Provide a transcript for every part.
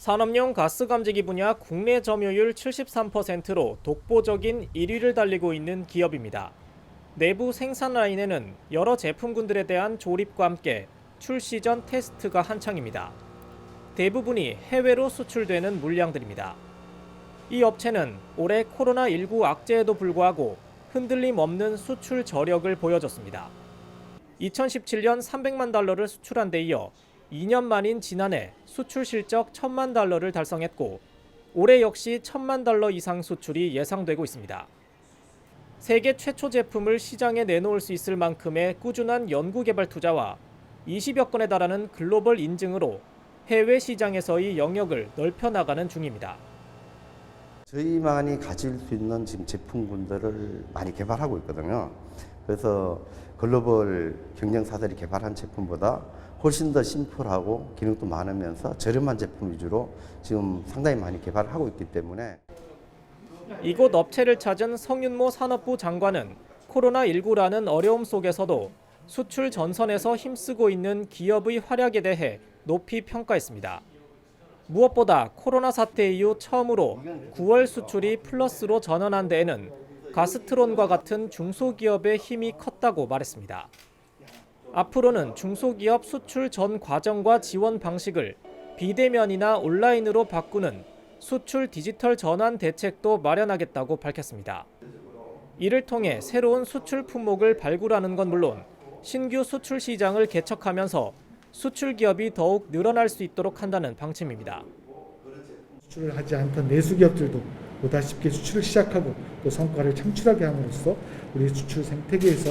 산업용 가스 감지기 분야 국내 점유율 73%로 독보적인 1위를 달리고 있는 기업입니다. 내부 생산 라인에는 여러 제품군들에 대한 조립과 함께 출시 전 테스트가 한창입니다. 대부분이 해외로 수출되는 물량들입니다. 이 업체는 올해 코로나19 악재에도 불구하고 흔들림 없는 수출 저력을 보여줬습니다. 2017년 300만 달러를 수출한 데 이어 2년 만인 지난해 수출 실적 1000만 달러를 달성했고 올해 역시 1000만 달러 이상 수출이 예상되고 있습니다. 세계 최초 제품을 시장에 내놓을 수 있을 만큼의 꾸준한 연구 개발 투자와 20여 건에 달하는 글로벌 인증으로 해외 시장에서의 영역을 넓혀 나가는 중입니다. 저희만이 가질 수 있는 지금 제품군들을 많이 개발하고 있거든요. 그래서 글로벌 경쟁사들이 개발한 제품보다 훨씬 더 심플하고 기능도 많으면서 저렴한 제품 위주로 지금 상당히 많이 개발하고 있기 때문에 이곳 업체를 찾은 성윤모 산업부 장관은 코로나19라는 어려움 속에서도 수출 전선에서 힘쓰고 있는 기업의 활약에 대해 높이 평가했습니다. 무엇보다 코로나 사태 이후 처음으로 9월 수출이 플러스로 전환한 데에는 가스트론과 같은 중소기업의 힘이 컸다고 말했습니다. 앞으로는 중소기업 수출 전 과정과 지원 방식을 비대면이나 온라인으로 바꾸는 수출 디지털 전환 대책도 마련하겠다고 밝혔습니다. 이를 통해 새로운 수출 품목을 발굴하는 건 물론 신규 수출 시장을 개척하면서 수출 기업이 더욱 늘어날 수 있도록 한다는 방침입니다. 수출을 하지 않던 내수 기업들도 보다 쉽게 수출을 시작하고 또 성과를 창출하게 함으로써 우리 수출 생태계에서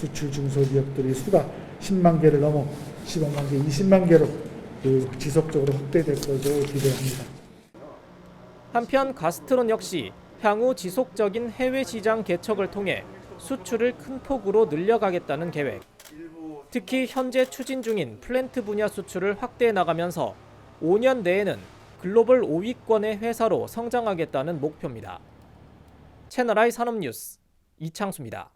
수출 중소기업들의 수가 10만 개를 넘어 15만 개, 20만 개로 그 지속적으로 확대될 것으로 기대합니다. 한편 가스트론 역시 향후 지속적인 해외 시장 개척을 통해 수출을 큰 폭으로 늘려가겠다는 계획. 특히 현재 추진 중인 플랜트 분야 수출을 확대해 나가면서 5년 내에는 글로벌 5위권의 회사로 성장하겠다는 목표입니다. 채널I 산업뉴스 이창수입니다.